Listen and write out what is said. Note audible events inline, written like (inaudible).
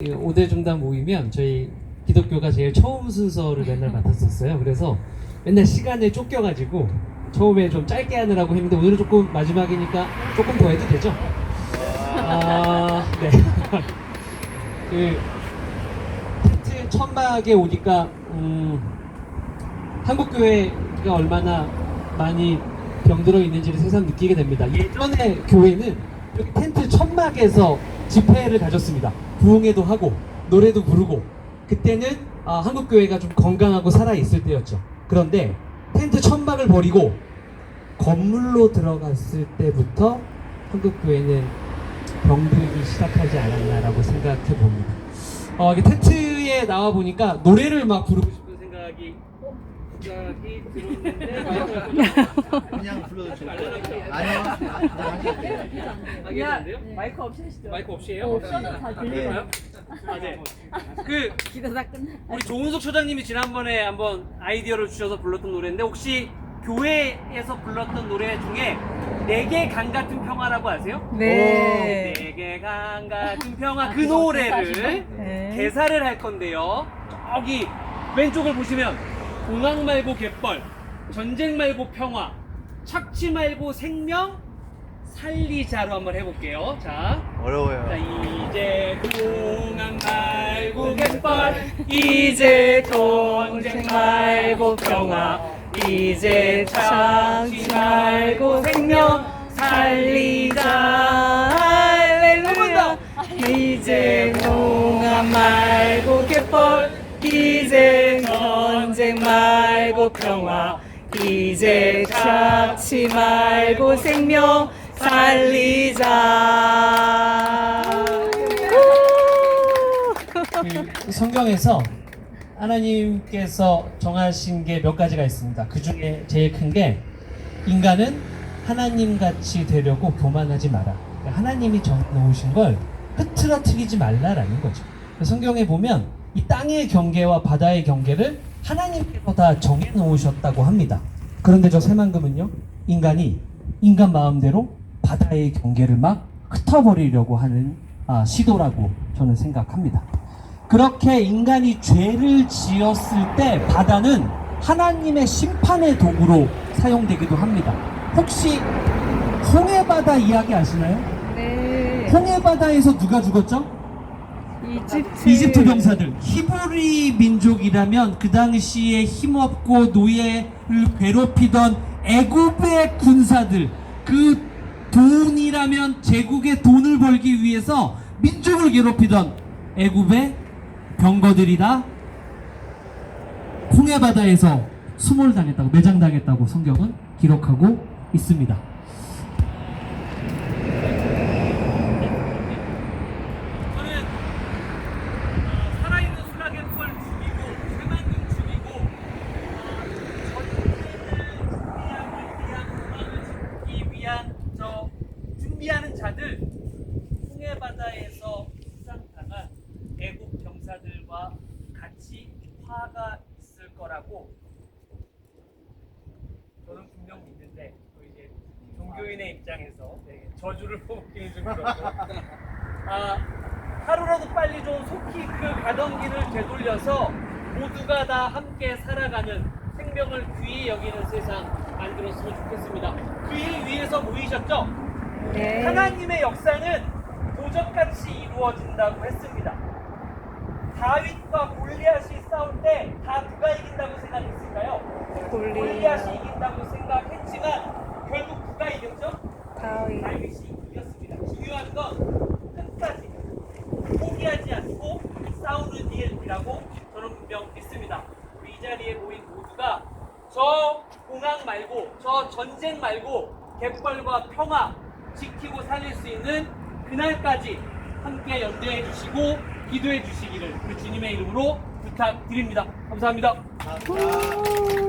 그 5대 중단 모이면 저희 기독교가 제일 처음 순서를 맨날 맡았었어요. 그래서 맨날 시간에 쫓겨가지고 처음에 좀 짧게 하느라고 했는데 오늘은 조금 마지막이니까 조금 더 해도 되죠? 아, 네. (laughs) 그 텐트 천막에 오니까 음, 한국 교회가 얼마나 많이 병들어 있는지를 새삼 느끼게 됩니다. 예전에 교회는 이렇게 텐트 천막에서 집회를 가졌습니다. 부흥회도 하고 노래도 부르고 그때는 아, 한국 교회가 좀 건강하고 살아 있을 때였죠. 그런데 텐트 천막을 버리고 건물로 들어갔을 때부터 한국 교회는 병들기 시작하지 않았나라고 생각해 봅니다. 어, 텐트에 나와 보니까 노래를 막 부르고 싶은 생각이 그냥 불러도 같아요. 아니요. 되는데요? 마이크 없이 하시죠. 마이크 없이 해요? 없어도 다 들려요. 아, 네. 그 기도 다 끝나. 우리 조은석 초장님이 지난번에 한번 아이디어를 주셔서 불렀던 노래인데 혹시 교회에서 불렀던 노래 중에 내게 강 같은 평화라고 아세요? 네. 내게 강 같은 평화 그 노래를 네. 개사를 할 건데요. 저기 왼쪽을 보시면 공항 말고 갯벌, 전쟁 말고 평화, 착취 말고 생명, 살리자로 한번 해볼게요. 자, 자, 어려워요. 이제 공항 말고 갯벌 (laughs) 이제 전쟁 말고 평화 이제 착취 말고 생명 살리자 할렐루야 이제 공항 말고 갯벌 이제 말고 평화 이제 착취 말고 생명 살리자 그 성경에서 하나님께서 정하신 게 몇 가지가 있습니다. 그 중에 제일 큰 게 인간은 하나님 같이 되려고 교만하지 마라. 그러니까 하나님이 정해놓으신 걸 흐트러뜨리지 말라라는 거죠. 성경에 보면 이 땅의 경계와 바다의 경계를 하나님께서 다 정해 놓으셨다고 합니다. 그런데 저 새만금은요, 인간이 인간 마음대로 바다의 경계를 막 흩어버리려고 하는 아, 시도라고 저는 생각합니다. 그렇게 인간이 죄를 지었을 때 바다는 하나님의 심판의 도구로 사용되기도 합니다. 혹시 홍해바다 이야기 아시나요? 네. 홍해바다에서 누가 죽었죠? 이집트. 이집트 병사들 히브리 민족이라면 그 당시에 힘없고 노예를 괴롭히던 애굽의 군사들 그 돈이라면 제국의 돈을 벌기 위해서 민족을 괴롭히던 애굽의 병거들이 다 홍해바다에서 수몰 당했다고 매장당했다고 성경은 기록하고 있습니다. 저는 어, 살아있는 수락의 펄 죽이고 새만금 죽이고 어, 전쟁을 준비하기 위한 도망을 짓기 위한 저 준비하는 자들 홍해바다에서 수상당한 애국 병사들과 같이 화가 있을 거라고 저는 분명 믿는데 또 이제 종교인의 입장에서 되게 저주를 뽑기는 좀 그렇고 아, 하루라도 빨리 좀 속히 그 가던 길을 되돌려서 모두가 다 함께 살아가는 생명을 귀히 여기는 세상 만들었으면 좋겠습니다. 그일 위해서 모이셨죠? 네. 하나님의 역사는 도적같이 이루어진다고 했습니다. 다윗과 골리앗이 싸울 때 다 누가 이긴다고 생각했을까요? 골리앗이 이긴다고 생각했지만 결국 누가 이겼죠? 다윗. 다윗이 이겼습니다. 중요한 건 끝까지 포기하지 않고 싸우는 일이라고 저는 분명 믿습니다. 우리 이 자리에 모인 모두가 저 공항 말고 저 전쟁 말고 갯벌과 평화 지키고 살릴 수 있는 그날까지 함께 연대해 주시고 기도해 주시기를 우리 주님의 이름으로 부탁드립니다. 감사합니다. 감사합니다.